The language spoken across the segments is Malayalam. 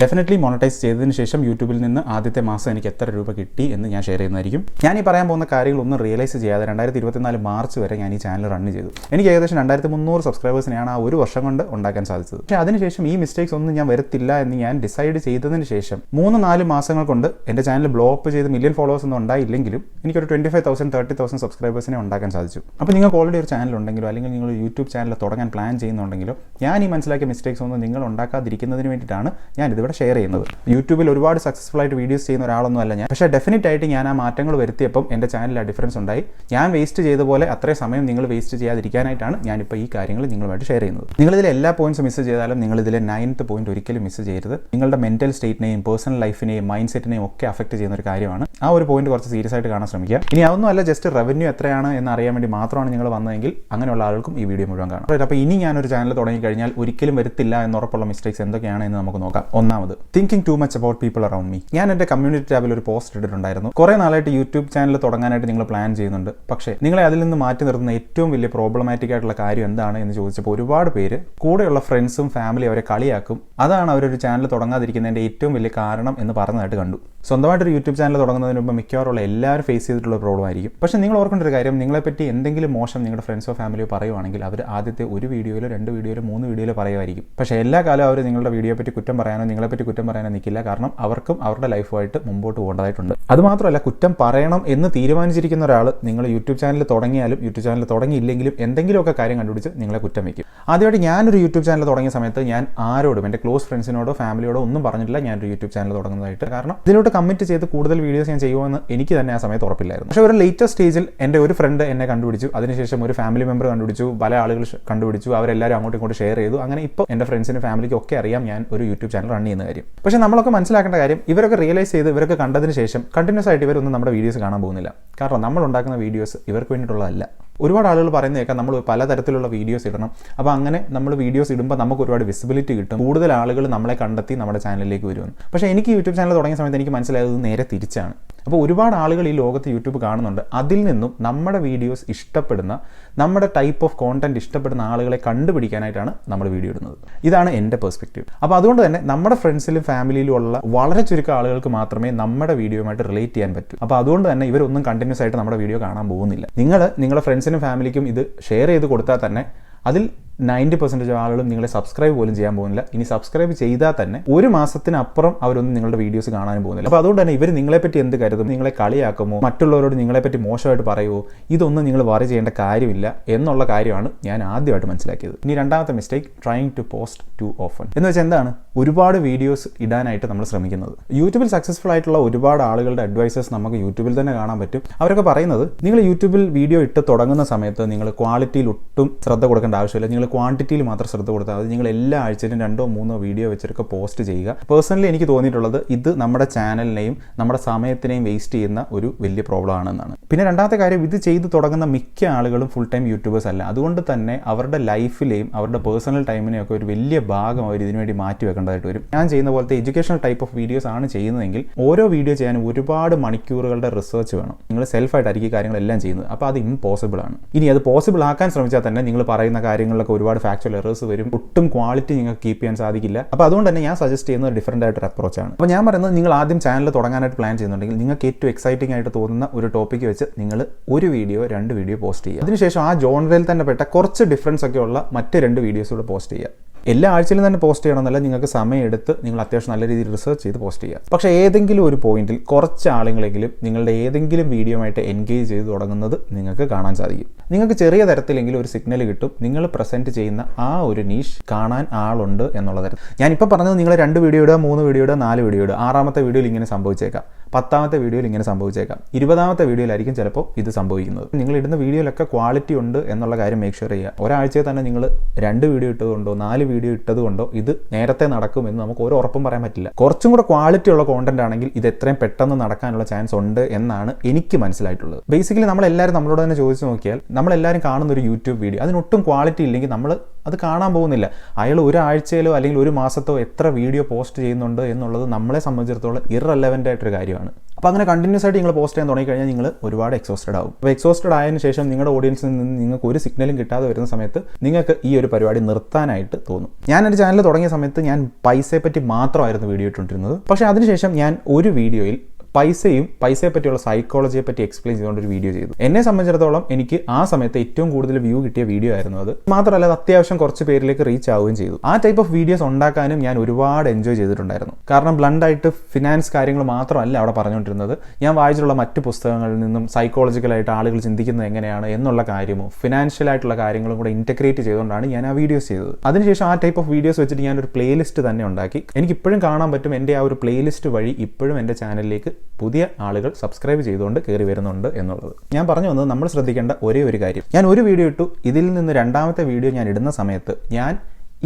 ഡെഫിനറ്റ്ലി മോണിറ്റൈസ് ചെയ്തതിന് ശേഷം യൂട്യൂബിൽ നിന്ന് ആദ്യത്തെ മാസം എനിക്ക് എത്ര രൂപ കിട്ടി എന്ന് ഞാൻ ഷെയർ ചെയ്യുന്നതായിരിക്കും. ഞാൻ ഈ പറയാൻ പോകുന്ന കാര്യങ്ങളൊന്നും റിയലൈസ് ചെയ്യാതെ രണ്ടായിരത്തി ഇരുപത്തിനാല് മാർച്ച് വരെ ഞാൻ ഈ ചാനൽ റൺ ചെയ്തു. എനിക്ക് ഏകദേശം രണ്ടായിരത്തി മുന്നൂറ് സബ്സ്ക്രൈബേഴ്സിനെയാണ് ആ ഒരു വർഷം കൊണ്ട് ഉണ്ടാക്കാൻ സാധിച്ചത്. പക്ഷേ അതിനുശേഷം ഈ മിസ്റ്റേക്സ് ഒന്നും ഞാൻ വരുത്തില്ല എന്ന് ഞാൻ ഡിസൈഡ് ചെയ്തതിന് ശേഷം മൂന്ന് നാല് മാസങ്ങൾ കൊണ്ട് എന്റെ ചാനൽ ബ്ലോ അപ്പ് ചെയ്ത് മില്യൺ ഫോളോവേഴ്സ് ഒന്നും ഉണ്ടായില്ലെങ്കിലും എനിക്കൊരു twenty five thousand thirty thousand സബ്സ്ക്രൈബേഴ്സിനെ ഉണ്ടാക്കാൻ സാധിച്ചു. അപ്പോൾ നിങ്ങൾക്ക് ഓൾറെഡി ഒരു ചാനൽ ഉണ്ടെങ്കിലോ അല്ലെങ്കിൽ നിങ്ങൾ യൂട്യൂബ് ചാനൽ തുടങ്ങാൻ പ്ലാൻ ചെയ്യുന്നുണ്ടെങ്കിലോ ഞാൻ ഈ മനസ്സിലാക്കിയ മിസ്റ്റേക്സ് ഒന്നും നിങ്ങൾ ഉണ്ടാക്കാതിരിക്കുന്നതിന് വേണ്ടിയിട്ടാണ് ഞാൻ ഇതിവിടെ ഷെയർ ചെയ്യുന്നത്. യൂട്യൂബിൽ ഒരുപാട് സക്സസ്ഫുൾ ആയിട്ട് വീഡിയോസ് ചെയ്യുന്ന ഒരാളൊന്നും അല്ല ഞാൻ. പക്ഷേ ഡെഫിനറ്റ് ആയിട്ട് ഞാൻ ആ മാറ്റങ്ങൾ വരുത്തിയപ്പം എന്റെ ചാനലിൽ ആ ഡിഫറൻസ് ഉണ്ടായി. ഞാൻ വേസ്റ്റ് ചെയ്ത പോലെ അത്രയും സമയം നിങ്ങൾ വേസ്റ്റ് ചെയ്യാതിരിക്കാനായിട്ടാണ് ഞാനിപ്പോൾ ഈ കാര്യങ്ങൾ നിങ്ങളുമായിട്ട് ഷെയർ ചെയ്യുന്നത്. നിങ്ങളിതിലെ എല്ലാ പോയിന്റ്സും മിസ് ചെയ്താലും നിങ്ങൾ ഇതിലെ നയൻത്ത് പോയിന്റ് ഒരിക്കലും മിസ് ചെയ്യരുത്. നിങ്ങളുടെ മെന്റൽ സ്റ്റേറ്റിനെയും പേഴ്സണൽ ലൈഫിനെയും മൈൻഡ് സെറ്റിനെയും ഒക്കെ അഫക്റ്റ് ചെയ്യുന്ന ഒരു കാര്യമാണ്. ആ ഒരു പോയിന്റ് കുറച്ച് സീരിയസ് ആയിട്ട് കാണാൻ ശ്രമിക്കുക. ഇനി അതൊന്നും അല്ല ജസ്റ്റ് റവന്യൂ എത്രയാണ് എന്ന് അറിയാൻ വേണ്ടി മാത്രമാണ് നിങ്ങൾ വന്നതെങ്കിൽ അങ്ങനെയുള്ള ആൾക്കും ഈ വീഡിയോ മുഴുവൻ കാണാം. അപ്പോൾ ഇനി ഞാനൊരു ചാനൽ തുടങ്ങി കഴിഞ്ഞാൽ ഒരിക്കലും വരുത്തില്ല എന്നുറപ്പുള്ള മിസ്റ്റേക്സ് എന്തൊക്കെയാണ് എന്ന് നമുക്ക് നോക്കാം. ഒന്നാമത് thinking too much about people around me ഞാൻ എന്റെ കമ്മ്യൂണിറ്റി ടാബിൽ ഒരു പോസ്റ്റ് ഇട്ടിട്ടുണ്ടായിരുന്നു. കുറേ നാളായിട്ട് യൂട്യൂബ് ചാനൽ തുടങ്ങാനായിട്ട് നിങ്ങൾ പ്ലാൻ ചെയ്യുന്നുണ്ട്. പക്ഷേ നിങ്ങളെ അതിൽ നിന്ന് മാറ്റി നിർത്തുന്ന ഏറ്റവും വലിയ പ്രോബ്ലമാറ്റിക് ആയിട്ടുള്ള കാര്യം എന്താണ് എന്ന് ചോദിച്ചപ്പോൾ ഒരുപാട് പേര് കൂടെയുള്ള ഫ്രണ്ട്സും ഫാമിലി അവരെ കളിയാക്കും. അതാണ് അവരൊരു ചാനൽ തുടങ്ങാതിരിക്കുന്നതിന്റെ ഏറ്റവും വലിയ കാരണം എന്ന് പറഞ്ഞതായിട്ട് കണ്ടു. സ്വന്തമായിട്ട് ഒരു യൂട്യൂബ് ചാനൽ തുടങ്ങുന്നതിന് മുമ്പ് മിക്കവാറുള്ള എല്ലാവരും ഫേസ് ചെയ്തിട്ടുള്ള പ്രോബ്ലം ആയിരിക്കും. പക്ഷേ നിങ്ങൾ ഓർക്കേണ്ട ഒരു കാര്യം നിങ്ങളെപ്പറ്റി എന്തെങ്കിലും മോശം നിങ്ങളുടെ ഫ്രണ്ട്സോ ഫാമിലിയോ പറയുവാണെങ്കിൽ അവർ ആദ്യത്തെ ഒരു വീഡിയോയിലോ രണ്ട് വീഡിയോയിലോ മൂന്ന് വീഡിയോയിലോ പറയുമായിരിക്കും. പക്ഷേ എല്ലാ കാലവും അവർ നിങ്ങളുടെ വീഡിയോ പറ്റി കുറ്റം പറയാനോ നിങ്ങളെപ്പറ്റി കുറ്റം പറയാനോ നിൽക്കില്ല കാരണം അവർക്കും അവരുടെ ലൈഫുമായിട്ട് മുമ്പോട്ട് പോകേണ്ടതായിട്ടുണ്ട്. അതുമാത്രമല്ല കുറ്റം പറയണം എന്ന് തീരുമാനിച്ചിരിക്കുന്ന ഒരാൾ നിങ്ങൾ യൂട്യൂബ് ചാനൽ തുടങ്ങിയാലും യൂട്യൂബ് ചാനൽ തുടങ്ങിയില്ലെങ്കിലും എന്തെങ്കിലുമൊക്കെ കാര്യം കണ്ടുപിടിച്ച് നിങ്ങളെ കുറ്റം വയ്ക്കും. ആദ്യമായിട്ട് ഞാനൊരു യൂട്യൂബ് ചാനൽ തുടങ്ങിയ സമയത്ത് ഞാൻ ആരോടും എന്റെ ക്ലോസ് ഫ്രണ്ട്സിനോടോ ഫാമിലിയോടോ ഒന്നും പറഞ്ഞിട്ടില്ല ഞാനൊരു യൂട്യൂബ് ചാനൽ തുടങ്ങുന്നതായിട്ട്. കാരണം ഇതിലോട്ട് കമ്മിറ്റ് ചെയ്ത് കൂടുതൽ വീഡിയോസ് ഞാൻ ചെയ്യുമെന്ന് എനിക്ക് തന്നെ ആ സമയത്ത് ഉറപ്പില്ലായിരുന്നു. പക്ഷേ ഒരു ലേറ്റസ്റ്റ് സ്റ്റേജിൽ എന്റെ ഒരു ഫ്രണ്ട് എന്നെ കണ്ടുപിടിച്ചു. അതിനുശേഷം ഒരു ഫാമിലി മെമ്പർ കണ്ടുപിടിച്ചു. പല ആളുകൾ കണ്ടുപിടിച്ചു. അവരെല്ലാവരും അങ്ങോട്ടും ഇങ്ങോട്ട് ഷെയർ ചെയ്തു. അങ്ങനെ ഇപ്പോൾ എന്റെ ഫ്രണ്ട്സിനും ഫാമിലിക്കും ഒക്കെ അറിയാം ഞാൻ ഒരു യൂട്യൂബ് ചാനൽ റൺ ചെയ്യുന്ന കാര്യം. പക്ഷേ നമ്മളൊക്കെ മനസ്സിലാക്കേണ്ട കാര്യം ഇവരൊക്കെ റിയലൈസ് ചെയ്ത് ഇവരൊക്കെ കണ്ടതിന് ശേഷം കണ്ടിന്യൂസ് ആയിട്ട് ഇവരൊന്നും നമ്മുടെ വീഡിയോസ് കാണാൻ പോകുന്നില്ല. കാരണം നമ്മൾ ഉണ്ടാക്കുന്ന വീഡിയോസ് ഇവർക്ക് വേണ്ടിയിട്ടുള്ളതല്ല. ഒരുപാട് ആളുകൾ പറയുന്നത് കേൾക്കാം നമ്മൾ പലതരത്തിലുള്ള വീഡിയോസ് ഇടണം. അപ്പോൾ അങ്ങനെ നമ്മൾ വീഡിയോസ് ഇടുമ്പോൾ നമുക്ക് ഒരുപാട് വിസിബിലിറ്റി കിട്ടും. കൂടുതൽ ആളുകൾ നമ്മളെ കണ്ടെത്തി നമ്മുടെ ചാനലിലേക്ക് വരുമെന്ന്. പക്ഷേ എനിക്ക് യൂട്യൂബ് ചാനൽ തുടങ്ങിയ സമയത്ത് എനിക്ക് മനസ്സിലായത് നേരെ തിരിച്ചാണ്. അപ്പോൾ ഒരുപാട് ആളുകൾ ഈ ലോകത്ത് യൂട്യൂബ് കാണുന്നുണ്ട്. അതിൽ നിന്നും നമ്മുടെ വീഡിയോസ് ഇഷ്ടപ്പെടുന്ന നമ്മുടെ ടൈപ്പ് ഓഫ് കോണ്ടന്റ് ഇഷ്ടപ്പെടുന്ന ആളുകളെ കണ്ടുപിടിക്കാനായിട്ടാണ് നമ്മൾ വീഡിയോ ഇടുന്നത്. ഇതാണ് എന്റെ പെർസ്പെക്റ്റീവ് അപ്പോൾ അതുകൊണ്ട് തന്നെ നമ്മുടെ ഫ്രണ്ട്സിലും ഫാമിലിയിലും ഉള്ള വളരെ ചുരുക്കം ആളുകൾക്ക് മാത്രമേ നമ്മുടെ വീഡിയോയുമായിട്ട് റിലേറ്റ് ചെയ്യാൻ പറ്റൂ. അപ്പോൾ അതുകൊണ്ട് തന്നെ ഇവരൊന്നും കണ്ടിന്യൂസ് ആയിട്ട് നമ്മുടെ വീഡിയോ കാണാൻ പോകുന്നില്ല. നിങ്ങൾ നിങ്ങളുടെ ഫ്രണ്ട്സിനും ഫാമിലിക്കും ഇത് ഷെയർ ചെയ്ത് കൊടുത്താൽ തന്നെ അതിൽ നയന്റി പെർസെന്റേജ് ആളുകളും നിങ്ങളെ സബ്സ്ക്രൈബ് പോലും ചെയ്യാൻ പോകുന്നില്ല. ഇനി സബ്സ്ക്രൈബ് ചെയ്താൽ തന്നെ ഒരു മാസത്തിനപ്പുറം അവരൊന്നും നിങ്ങളുടെ വീഡിയോസ് കാണാൻ പോകുന്നില്ല. അപ്പോൾ അതുകൊണ്ട് തന്നെ ഇവർ നിങ്ങളെപ്പറ്റി എന്ത് കരുതും? നിങ്ങളെ കളിയാക്കുമോ? മറ്റുള്ളവരോട് നിങ്ങളെപ്പറ്റി മോശമായിട്ട് പറയുമോ ഇതൊന്നും നിങ്ങൾ വറി ചെയ്യേണ്ട കാര്യമില്ല എന്നുള്ള കാര്യമാണ് ഞാൻ ആദ്യമായിട്ട് മനസ്സിലാക്കിയത്. ഇനി രണ്ടാമത്തെ mistake trying to post too often എന്ന് വെച്ചാൽ എന്താണ്? ഒരുപാട് വീഡിയോസ് ഇടാനായിട്ട് നമ്മൾ ശ്രമിക്കുന്നത്. യൂട്യൂബിൽ സക്സസ്ഫുൾ ആയിട്ടുള്ള ഒരുപാട് ആളുകളുടെ അഡ്വൈസസ് നമുക്ക് യൂട്യൂബിൽ തന്നെ കാണാൻ പറ്റും. അവരൊക്കെ പറയുന്നത് നിങ്ങൾ യൂട്യൂബിൽ വീഡിയോ ഇട്ട് തുടങ്ങുന്ന സമയത്ത് നിങ്ങൾ ക്വാളിറ്റിയിൽ ഒട്ടും ശ്രദ്ധ കൊടുക്കേണ്ട ആവശ്യമില്ല. നിങ്ങൾ ക്വാണ്ടിറ്റിയിൽ മാത്രം ശ്രദ്ധ കൊടുത്താൽ മതി. നിങ്ങൾ എല്ലാ ആഴ്ചയിലും രണ്ടോ മൂന്നോ വീഡിയോ വെച്ചൊക്കെ പോസ്റ്റ് ചെയ്യുക. പേഴ്സണലി എനിക്ക് തോന്നിയിട്ടുള്ളത് ഇത് നമ്മുടെ ചാനലിനെയും നമ്മുടെ സമയത്തിനെയും വേസ്റ്റ് ചെയ്യുന്ന ഒരു വലിയ പ്രോബ്ലം ആണെന്നാണ്. പിന്നെ രണ്ടാമത്തെ കാര്യം ഇത് ചെയ്തു തുടങ്ങുന്ന മിക്ക ആളുകളും ഫുൾ ടൈം യൂട്യൂബേഴ്സ് അല്ല. അതുകൊണ്ട് തന്നെ അവരുടെ ലൈഫിലെയും അവരുടെ പേഴ്സണൽ ടൈമിനെയും ഒക്കെ ഒരു വലിയ ഭാഗം അവർ ഇതിനുവേണ്ടി മാറ്റി വെക്കേണ്ടതായിട്ട് വരും. ഞാൻ ചെയ്യുന്ന പോലത്തെ എഡ്യൂക്കേഷണൽ ടൈപ്പ് ഓഫ് വീഡിയോസ് ആണ് ചെയ്യുന്നതെങ്കിൽ ഓരോ വീഡിയോ ചെയ്യാനും ഒരുപാട് മണിക്കൂറുകളുടെ റിസർച്ച് വേണം. നിങ്ങൾ സെൽഫായിട്ടായിരിക്കും കാര്യങ്ങളെല്ലാം ചെയ്യുന്നത്. അപ്പോൾ അത് ഇമ്പോസിബിൾ ആണ്. ഇനി അത് പോസിബിൾ ആക്കാൻ ശ്രമിച്ചാൽ തന്നെ നിങ്ങൾ പറയുന്ന കാര്യങ്ങളിലൊക്കെ ഒരുപാട് ഫാക്ച്വൽ എറേഴ്സ് വരും. ഒട്ടും ക്വാളിറ്റി നിങ്ങൾക്ക് കീപ്പ് ചെയ്യാൻ സാധിക്കില്ല. അപ്പോൾ അതുകൊണ്ട് തന്നെ ഞാൻ സജസ്റ്റ് ചെയ്യുന്ന ഒരു ഡിഫറന്റ് അപ്രോച്ച് ആണ്. അപ്പോൾ ഞാൻ പറയുന്നത് നിങ്ങൾ ആദ്യം ചാനൽ തുടങ്ങാനായിട്ട് പ്ലാൻ ചെയ്യുന്നുണ്ടെങ്കിൽ നിങ്ങൾക്ക് ഏറ്റവും എക്സൈറ്റിംഗ് ആയിട്ട് തോന്നുന്ന ഒരു ടോപ്പിക്ക് വെച്ച് നിങ്ങൾ ഒരു വീഡിയോ രണ്ട് വീഡിയോ പോസ്റ്റ് ചെയ്യുക. അതിനുശേഷം ആ ജോണറിൽ തന്നെ പെട്ട കുറച്ച് ഡിഫറൻസ് ഒക്കെ ഉള്ള മറ്റ് രണ്ട് വീഡിയോസ് കൂടെ പോസ്റ്റ് ചെയ്യുക. എല്ലാ ആഴ്ചയിലും തന്നെ പോസ്റ്റ് ചെയ്യണമെന്നല്ല നിങ്ങൾക്ക് സമയമെടുത്ത് നിങ്ങൾ അത്യാവശ്യം നല്ല രീതിയിൽ റിസർച്ച് ചെയ്ത് പോസ്റ്റ് ചെയ്യുക. പക്ഷേ ഏതെങ്കിലും ഒരു പോയിന്റിൽ കുറച്ച് ആളുകളെങ്കിലും നിങ്ങളുടെ ഏതെങ്കിലും വീഡിയോ ആയിട്ട് എൻഗേജ് ചെയ്ത് തുടങ്ങുന്നത് നിങ്ങൾക്ക് കാണാൻ സാധിക്കും. നിങ്ങൾക്ക് ചെറിയ തരത്തിലെങ്കിലും ഒരു സിഗ്നൽ കിട്ടും. നിങ്ങൾ പ്രസന്റ് ചെയ്യുന്ന ആ ഒരു നീഷ് കാണാൻ ആളുണ്ട് എന്നുള്ള തരത്തിൽ. ഞാനിപ്പോൾ പറഞ്ഞത് നിങ്ങൾ രണ്ട് വീഡിയോ ഇടുക മൂന്ന് വീഡിയോ ഇടുക നാല് വീഡിയോ ഇടുക. ആറാമത്തെ വീഡിയോയിൽ ഇങ്ങനെ സംഭവിച്ചേക്കാം. പത്താമത്തെ വീഡിയോയിൽ ഇങ്ങനെ സംഭവിച്ചേക്കാം. ഇരുപതാമത്തെ വീഡിയോയിലായിരിക്കും ചിലപ്പോൾ ഇത് സംഭവിക്കുന്നത്. നിങ്ങൾ ഇടുന്ന വീഡിയോയിലൊക്കെ ക്വാളിറ്റി ഉണ്ട് എന്നുള്ള കാര്യം മേക്ക് ഷുവർ ചെയ്യുക. ഒരാഴ്ചയിൽ തന്നെ നിങ്ങൾ രണ്ട് വീഡിയോ ഇട്ടതുകൊണ്ടോ നാല് വീഡിയോ ഇട്ടതുകൊണ്ടോ ഇത് നേരത്തെ നടക്കുമെന്ന് നമുക്ക് ഒരു ഉറപ്പും പറയാൻ പറ്റില്ല. കുറച്ചും കൂടെ ക്വാളിറ്റി ഉള്ള കോണ്ടന്റ് ആണെങ്കിൽ ഇത് എത്രയും പെട്ടെന്ന് നടക്കാനുള്ള ചാൻസ് ഉണ്ട് എന്നാണ് എനിക്ക് മനസ്സിലായിട്ടുള്ളത്. ബേസിക്കലി നമ്മളെല്ലാവരും നമ്മളോട് തന്നെ ചോദിച്ചു നോക്കിയാൽ നമ്മളെല്ലാവരും കാണുന്ന ഒരു യൂട്യൂബ് വീഡിയോ അതിനൊട്ടും ക്വാളിറ്റി ഇല്ലെങ്കിൽ നമ്മൾ അത് കാണാൻ പോകുന്നില്ല. അയാൾ ഒരാഴ്ചയിലോ അല്ലെങ്കിൽ ഒരു മാസത്തോ എത്ര വീഡിയോ പോസ്റ്റ് ചെയ്യുന്നുണ്ട് എന്നുള്ളത് നമ്മളെ സംബന്ധിച്ചിടത്തോളം ഇറലവന്റ് ആയിട്ടൊരു കാര്യമാണ്. അപ്പോൾ അങ്ങനെ കണ്ടിന്യൂസ് ആയിട്ട് നിങ്ങൾ പോസ്റ്റ് ചെയ്യാൻ തുടങ്ങിക്കഴിഞ്ഞാൽ നിങ്ങൾ ഒരുപാട് എക്സോസ്റ്റഡ് ആവും. അപ്പോൾ എക്സോസ്റ്റഡ് ആയതിനു ശേഷം നിങ്ങളുടെ ഓഡിയൻസിൽ നിന്ന് നിങ്ങൾക്ക് ഒരു സിഗ്നലും കിട്ടാതെ വരുന്ന സമയത്ത് നിങ്ങൾക്ക് ഈ ഒരു പരിപാടി നിർത്താനായിട്ട് തോന്നും. ഞാനൊരു ചാനൽ തുടങ്ങിയ സമയത്ത് ഞാൻ പൈസയെ പറ്റി മാത്രമായിരുന്നു വീഡിയോ ഇട്ടുകൊണ്ടിരുന്നത്. പക്ഷേ അതിനുശേഷം ഞാൻ ഒരു വീഡിയോയിൽ പൈസയും പൈസയെ പറ്റിയുള്ള സൈക്കോളജിയെ പറ്റി എക്സ്പ്ലെയിൻ ചെയ്തുകൊണ്ട് ഒരു വീഡിയോ ചെയ്തു. എന്നെ സംബന്ധിച്ചിടത്തോളം എനിക്ക് ആ സമയത്ത് ഏറ്റവും കൂടുതൽ വ്യൂ കിട്ടിയ വീഡിയോ ആയിരുന്നു അത്. മാത്രമല്ല അത് അത്യാവശ്യം കുറച്ച് പേരിലേക്ക് റീച്ച് ആവുകയും ചെയ്തു. ആ ടൈപ്പ് ഓഫ് വീഡിയോസ് ഉണ്ടാക്കാനും ഞാൻ ഒരുപാട് എൻജോയ് ചെയ്തിട്ടുണ്ടായിരുന്നു. കാരണം ബ്ലണ്ടായിട്ട് ഫിനാൻസ് കാര്യങ്ങൾ മാത്രമല്ല അവിടെ പറഞ്ഞുകൊണ്ടിരുന്നത്. ഞാൻ വായിച്ചിട്ടുള്ള മറ്റ് പുസ്തകങ്ങളിൽ നിന്നും സൈക്കോളജിക്കലായിട്ട് ആളുകൾ ചിന്തിക്കുന്നത് എങ്ങനെയാണ് എന്നുള്ള കാര്യമോ ഫിനാൻഷ്യൽ ആയിട്ടുള്ള കാര്യങ്ങളും കൂടെ ഇന്റഗ്രേറ്റ് ചെയ്തുകൊണ്ടാണ് ഞാൻ ആ വീഡിയോസ് ചെയ്തത്. അതിനുശേഷം ആ ടൈപ്പ് ഓഫ് വീഡിയോസ് വെച്ചിട്ട് ഞാൻ ഒരു പ്ലേലിസ്റ്റ് തന്നെ ഉണ്ടാക്കി. എനിക്ക് ഇപ്പോഴും കാണാൻ പറ്റും എന്റെ ആ ഒരു പ്ലേലിസ്റ്റ് വഴി ഇപ്പോഴും എന്റെ ചാനലിലേക്ക് പുതിയ ആളുകൾ സബ്സ്ക്രൈബ് ചെയ്തുകൊണ്ട് കയറി വരുന്നുണ്ട് എന്നുള്ളത്. ഞാൻ പറഞ്ഞു വന്നത് നമ്മൾ ശ്രദ്ധിക്കേണ്ട ഒരേ ഒരു കാര്യം. ഞാൻ ഒരു വീഡിയോ ഇട്ടു. ഇതിൽ നിന്ന് രണ്ടാമത്തെ വീഡിയോ ഞാൻ ഇടുന്ന സമയത്ത് ഞാൻ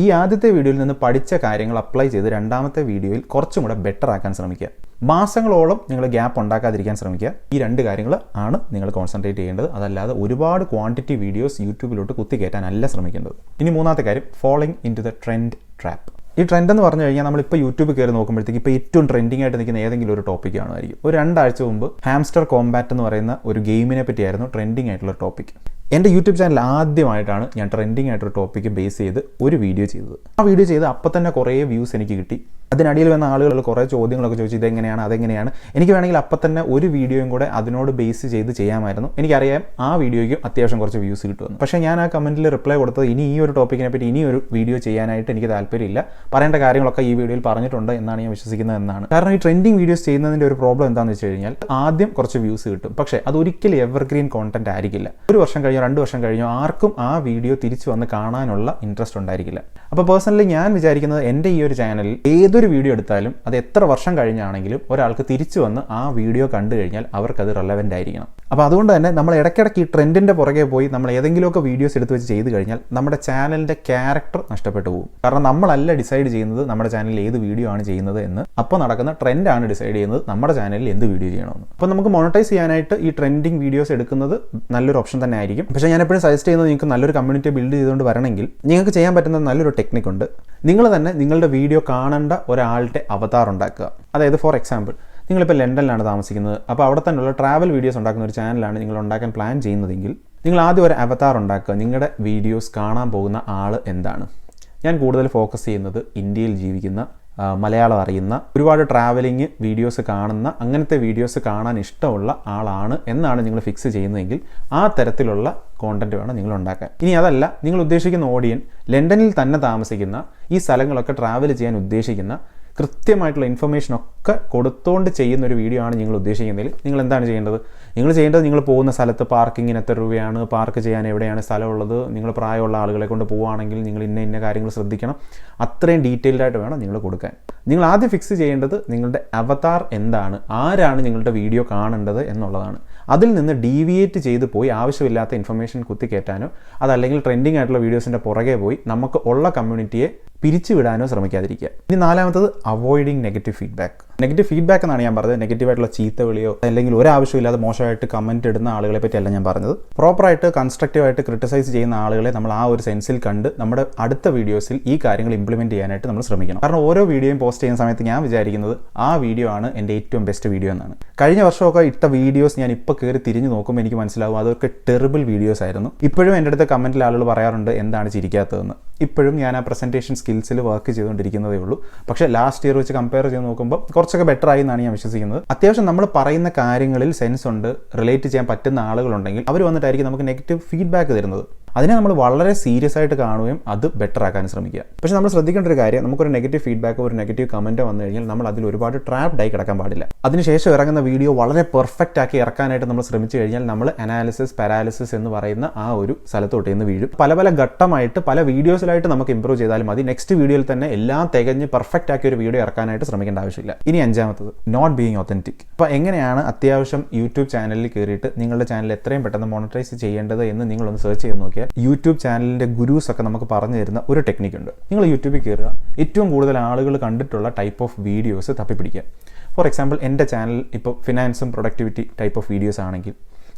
ഈ ആദ്യത്തെ വീഡിയോയിൽ നിന്ന് പഠിച്ച കാര്യങ്ങൾ അപ്ലൈ ചെയ്ത് രണ്ടാമത്തെ വീഡിയോയിൽ കുറച്ചും കൂടെ ബെറ്റർ ആക്കാൻ ശ്രമിക്കുക. മാസങ്ങളോളം നിങ്ങൾ ഗ്യാപ്പ് ഉണ്ടാക്കാതിരിക്കാൻ ശ്രമിക്കുക. ഈ രണ്ട് കാര്യങ്ങൾ ആണ് നിങ്ങൾ കോൺസെൻട്രേറ്റ് ചെയ്യേണ്ടത്. അതല്ലാതെ ഒരുപാട് ക്വാണ്ടിറ്റി വീഡിയോസ് യൂട്യൂബിലോട്ട് കുത്തിക്കയറ്റാനല്ല ശ്രമിക്കേണ്ടത്. ഇനി മൂന്നാമത്തെ കാര്യം following into the trend trap ഈ ട്രെൻഡ് എന്ന് പറഞ്ഞു കഴിഞ്ഞാൽ നമ്മളിപ്പോൾ യൂട്യൂബ് കയറി നോക്കുമ്പോഴത്തേക്ക് ഇപ്പോൾ ഏറ്റവും ട്രെൻഡിങ് ആയിട്ട് നിൽക്കുന്ന ഏതെങ്കിലും ഒരു ടോപ്പിക് ആയിരിക്കും. ഒരു രണ്ടാഴ്ച മുമ്പ് ഹാംസ്റ്റർ കോമ്പാറ്റ് എന്ന് പറയുന്ന ഒരു ഗെയിമിനെ പറ്റിയായിരുന്നു ട്രെൻഡിങ് ആയിട്ടുള്ള ടോപ്പിക് എന്റെ യൂട്യൂബ് ചാനൽ ആദ്യമായിട്ടാണ് ഞാൻ ട്രെൻഡിങ് ആയിട്ടൊരു ടോപ്പിക്ക് ബേസ് ചെയ്ത് ഒരു വീഡിയോ ചെയ്തത്. ആ വീഡിയോ ചെയ്ത് അപ്പം തന്നെ കുറേ വ്യൂസ് എനിക്ക് കിട്ടി. അതിനടിയിൽ വന്ന ആളുകൾ കുറേ ചോദ്യങ്ങളൊക്കെ ചോദിച്ചു ഇതെങ്ങനെയാണ്? അതെങ്ങനെയാണ്? എനിക്ക് വേണമെങ്കിൽ അപ്പം തന്നെ ഒരു വീഡിയോയും കൂടെ അതിനോട് ബേസ് ചെയ്ത് ചെയ്യാമായിരുന്നു. എനിക്കറിയാം ആ വീഡിയോയ്ക്കും അത്യാവശ്യം കുറച്ച് വ്യൂസ് കിട്ടുമെന്ന്. പക്ഷേ ഞാൻ ആ കമന്റിൽ റിപ്ലൈ കൊടുത്തത് ഇനി ഈ ഒരു ടോപ്പിക്കിനെ പറ്റി ഇനി ഒരു വീഡിയോ ചെയ്യാനായിട്ട് എനിക്ക് താല്പര്യമില്ല. പറയേണ്ട കാര്യങ്ങളൊക്കെ ഈ വീഡിയോയിൽ പറഞ്ഞിട്ടുണ്ട് എന്നാണ് ഞാൻ വിശ്വസിക്കുന്നത് എന്നാണ്. കാരണം ഈ ട്രെൻഡിങ് വീഡിയോസ് ചെയ്യുന്നതിന്റെ ഒരു പ്രോബ്ലം എന്താണെന്ന് വെച്ച് കഴിഞ്ഞാൽ ആദ്യം കുറച്ച് വ്യൂസ് കിട്ടും. പക്ഷേ അത് ഒരിക്കലും എവർഗ്രീൻ കോണ്ടന്റ് ആയിരിക്കില്ല. ഒരു വർഷം കഴിഞ്ഞോ രണ്ട് വർഷം കഴിഞ്ഞോ. ആർക്കും ആ വീഡിയോ തിരിച്ചു വന്ന് കാണാനുള്ള ഇൻട്രസ്റ്റ് ഉണ്ടായിരിക്കില്ല. അപ്പോൾ പേഴ്സണലി ഞാൻ വിചാരിക്കുന്നത് എന്റെ ഈ ഒരു ചാനലിൽ ഏതൊരു വീഡിയോ എടുത്താലും അത് എത്ര വർഷം കഴിഞ്ഞാണെങ്കിലും ഒരാൾക്ക് തിരിച്ചു വന്ന് ആ വീഡിയോ കണ്ടു കഴിഞ്ഞാൽ അവർക്കത് റെലവന്റ് ആയിരിക്കണം. അപ്പോൾ അതുകൊണ്ട് തന്നെ നമ്മൾ ഇടയ്ക്കിടയ്ക്ക് ഈ ട്രെൻഡിന്റെ പുറകെ പോയി നമ്മൾ ഏതെങ്കിലുമൊക്കെ വീഡിയോസ് എടുത്ത് വെച്ച് ചെയ്ത് കഴിഞ്ഞാൽ നമ്മുടെ ചാനലിന്റെ ക്യാരക്ടർ നഷ്ടപ്പെട്ടു പോകും. കാരണം നമ്മളല്ല ഡിസൈഡ് ചെയ്യുന്നത് നമ്മുടെ ചാനലിൽ ഏത് വീഡിയോ ആണ് ചെയ്യുന്നത് എന്ന്. അപ്പോൾ നടക്കുന്ന ട്രെൻഡാണ് ഡിസൈഡ് ചെയ്യുന്നത് നമ്മുടെ ചാനലിൽ എന്ത് വീഡിയോ ചെയ്യണമെന്ന്. അപ്പോൾ നമുക്ക് മോണിറ്റൈസ് ചെയ്യാനായിട്ട് ഈ ട്രെൻഡിങ് വീഡിയോസ് എടുക്കുന്നത് നല്ലൊരു ഓപ്ഷൻ തന്നെ ആയിരിക്കും. പക്ഷേ ഞാൻ എപ്പോഴും സജസ്റ്റ് ചെയ്യുന്നത് നിങ്ങൾക്ക് നല്ലൊരു കമ്മ്യൂണിറ്റി ബിൽഡ് ചെയ്തുകൊണ്ട് വരണമെങ്കിൽ നിങ്ങൾക്ക് ചെയ്യാൻ പറ്റുന്ന നല്ലൊരു ടെക്നിക്കുണ്ട് നിങ്ങൾ തന്നെ നിങ്ങളുടെ വീഡിയോ കാണേണ്ട ഒരാളുടെ അവതാർ ഉണ്ടാക്കുക. അതായത് ഫോർ എക്സാമ്പിൾ നിങ്ങളിപ്പോൾ ലണ്ടനിലാണ് താമസിക്കുന്നത്. അപ്പോൾ അവിടെ തന്നെയുള്ള ട്രാവൽ വീഡിയോസ് ഉണ്ടാക്കുന്ന ഒരു ചാനലാണ് നിങ്ങൾ ഉണ്ടാക്കാൻ പ്ലാൻ ചെയ്യുന്നതെങ്കിൽ നിങ്ങൾ ആദ്യം ഒരു അവതാർ ഉണ്ടാക്കുക. നിങ്ങളുടെ വീഡിയോസ് കാണാൻ പോകുന്ന ആൾ എന്താണ്? ഞാൻ കൂടുതൽ ഫോക്കസ് ചെയ്യുന്നത് ഇന്ത്യയിൽ ജീവിക്കുന്ന മലയാളം അറിയുന്ന ഒരുപാട് ട്രാവലിംഗ് വീഡിയോസ് കാണുന്ന അങ്ങനത്തെ വീഡിയോസ് കാണാൻ ഇഷ്ടമുള്ള ആളാണ് എന്നാണ് നിങ്ങൾ ഫിക്സ് ചെയ്യുന്നതെങ്കിൽ ആ തരത്തിലുള്ള കോണ്ടന്റ് വേണം നിങ്ങൾ ഉണ്ടാക്കാൻ. ഇനി അതല്ല നിങ്ങൾ ഉദ്ദേശിക്കുന്ന ഓഡിയൻ ലണ്ടനിൽ തന്നെ താമസിക്കുന്ന ഈ സ്ഥലങ്ങളൊക്കെ ട്രാവൽ ചെയ്യാൻ ഉദ്ദേശിക്കുന്ന കൃത്യമായിട്ടുള്ള ഇൻഫർമേഷൻ ഒക്കെ കൊടുത്തുകൊണ്ട് ചെയ്യുന്ന ഒരു വീഡിയോ ആണ് നിങ്ങൾ ഉദ്ദേശിക്കുന്നതിൽ. നിങ്ങൾ എന്താണ് ചെയ്യേണ്ടത്? നിങ്ങൾ ചെയ്യേണ്ടത് നിങ്ങൾ പോകുന്ന സ്ഥലത്ത് പാർക്കിങ്ങിന് എത്ര രൂപയാണ് പാർക്ക് ചെയ്യാൻ എവിടെയാണ് സ്ഥലമുള്ളത് നിങ്ങൾ പ്രായമുള്ള ആളുകളെ കൊണ്ട് പോവുകയാണെങ്കിൽ നിങ്ങൾ ഇന്ന ഇന്ന കാര്യങ്ങൾ ശ്രദ്ധിക്കണം. അത്രയും ഡീറ്റെയിൽഡ് ആയിട്ട് വേണം നിങ്ങൾ കൊടുക്കാൻ. നിങ്ങൾ ആദ്യം ഫിക്സ് ചെയ്യേണ്ടത് നിങ്ങളുടെ അവതാർ എന്താണ് ആരാണ് നിങ്ങളുടെ വീഡിയോ കാണേണ്ടത് എന്നുള്ളതാണ്. അതിൽ നിന്ന് ഡീവിയേറ്റ് ചെയ്ത് പോയി ആവശ്യമില്ലാത്ത ഇൻഫർമേഷൻ കുത്തിക്കയറ്റാനോ അതല്ലെങ്കിൽ ട്രെൻഡിങ് ആയിട്ടുള്ള വീഡിയോസിന്റെ പുറകെ പോയി നമുക്ക് ഉള്ള കമ്മ്യൂണിറ്റിയെ പിരിച്ചുവിടാനോ ശ്രമിക്കാതിരിക്കുക. ഇനി നാലാമത്തത് avoiding negative feedback negative feedback എന്നാണ് ഞാൻ പറഞ്ഞത്. നെഗറ്റീവായിട്ടുള്ള ചീത്ത വിളിയോ അല്ലെങ്കിൽ ഒരു ആവശ്യമില്ലാതെ മോശമായിട്ട് കമന്റ് ഇടുന്ന ആളുകളെ പറ്റിയല്ല ഞാൻ പറഞ്ഞത്. പ്രോപ്പറായിട്ട് കൺസ്ട്രക്റ്റീവായിട്ട് ക്രിട്ടിസൈസ് ചെയ്യുന്ന ആളുകളെ നമ്മൾ ആ ഒരു സെൻസിൽ കണ്ട് നമ്മുടെ അടുത്ത വീഡിയോസിൽ ഈ കാര്യങ്ങൾ ഇംപ്ലിമെന്റ് ചെയ്യാനായിട്ട് നമ്മൾ ശ്രമിക്കണം. കാരണം ഓരോ വീഡിയോയും പോസ്റ്റ് ചെയ്യുന്ന സമയത്ത് ഞാൻ വിചാരിക്കുന്നത് ആ വീഡിയോ ആണ് എന്റെ ഏറ്റവും ബെസ്റ്റ് വീഡിയോ എന്നാണ്. കഴിഞ്ഞ വർഷമൊക്കെ ഇട്ട വീഡിയോസ് ഞാൻ ഇപ്പോൾ കയറി തിരിഞ്ഞു നോക്കുമ്പോൾ എനിക്ക് മനസ്സിലാവും അതൊക്കെ ടെറിബിൾ വീഡിയോസ് ആയിരുന്നു. ഇപ്പോഴും എന്റെ അടുത്ത് കമന്റിൽ ആളുകൾ പറയാറുണ്ട് എന്താണ് ചിരിക്കാത്തതെന്ന്? ഇപ്പോഴും ഞാൻ ആ പ്രസന്റേഷൻ സ്കിൽസിൽ വർക്ക് ചെയ്തുകൊണ്ടിരിക്കുന്നതേ ഉള്ളൂ. പക്ഷേ ലാസ്റ്റ് ഇയർ വെച്ച് കമ്പയർ ചെയ്ത് നോക്കുമ്പോൾ കുറച്ചൊക്കെ ബെറ്റർ ആയി എന്നാണ് ഞാൻ വിശ്വസിക്കുന്നത്. അത്യാവശ്യം നമ്മൾ പറയുന്ന കാര്യങ്ങളിൽ സെൻസ് ഉണ്ട് റിലേറ്റ് ചെയ്യാൻ പറ്റുന്ന ആളുകളുണ്ടെങ്കിൽ അവർ വന്നിട്ടായിരിക്കും നമുക്ക് നെഗറ്റീവ് ഫീഡ്ബാക്ക് തരുന്നത്. അതിനെ നമ്മൾ വളരെ സീരിയസ് ആയിട്ട് കാണുകയും അത് ബെറ്റർ ആക്കാൻ ശ്രമിക്കുക. പക്ഷേ നമ്മൾ ശ്രദ്ധിക്കേണ്ട ഒരു കാര്യം നമുക്കൊരു നെഗറ്റീവ് ഫീഡ്ബാക്കോ ഒരു നെഗറ്റീവ് കമന്റോ വന്നു കഴിഞ്ഞാൽ നമ്മൾ അതിൽ ഒരുപാട് ട്രാപ്ഡ് ആയി കിടക്കാൻ പാടില്ല. അതിനുശേഷം ഇറങ്ങുന്ന വീഡിയോ വളരെ പെർഫെക്റ്റ് ആക്കി ഇറക്കാനായിട്ട് നമ്മൾ ശ്രമിച്ചു കഴിഞ്ഞാൽ നമ്മൾ അനാലിസിസ് പാരാലിസിസ് എന്ന് പറയുന്ന ആ ഒരു സ്ഥലത്തോട്ട് ഇന്ന് വീഴും. പല പല ഘട്ടമായിട്ട് പല വീഡിയോസിലായിട്ട് നമുക്ക് ഇമ്പ്രൂവ് ചെയ്താലും മതി. നെക്സ്റ്റ് വീഡിയോയിൽ തന്നെ എല്ലാം തികഞ്ഞ് പെർഫെക്റ്റ് ആക്കി ഒരു വീഡിയോ ഇറക്കാനായിട്ട് ശ്രമിക്കേണ്ട ആവശ്യമില്ല. ഇനി അഞ്ചാമത്തത് നോട്ട് ബീങ് ഒത്തന്റിക് അപ്പോൾ എങ്ങനെയാണ് അത്യാവശ്യം യൂട്യൂബ് ചാനലിൽ കയറിയിട്ട് നിങ്ങളുടെ ചാനൽ എത്രയും പെട്ടെന്ന് മോണിറ്റൈസ് ചെയ്യേണ്ടത് എന്ന് നിങ്ങളൊന്ന് സെർച്ച് ചെയ്ത് നോക്കിയാൽ യൂട്യൂബ് ചാനലിന്റെ ഗുരൂസ് ഒക്കെ നമുക്ക് പറഞ്ഞു തരുന്ന ഒരു ടെക്നിക്ക് ഉണ്ട് നിങ്ങൾ യൂട്യൂബിൽ കയറുക. ഏറ്റവും കൂടുതൽ ആളുകൾ കണ്ടിട്ടുള്ള ടൈപ്പ് ഓഫ് വീഡിയോസ് തപ്പിപ്പിടിക്കുക. ഫോർ എക്സാമ്പിൾ എന്റെ ചാനൽ ഇപ്പോൾ ഫിനാൻസും പ്രൊഡക്ടിവിറ്റി ടൈപ്പ് ഓഫ് വീഡിയോസ് ആണെങ്കിൽ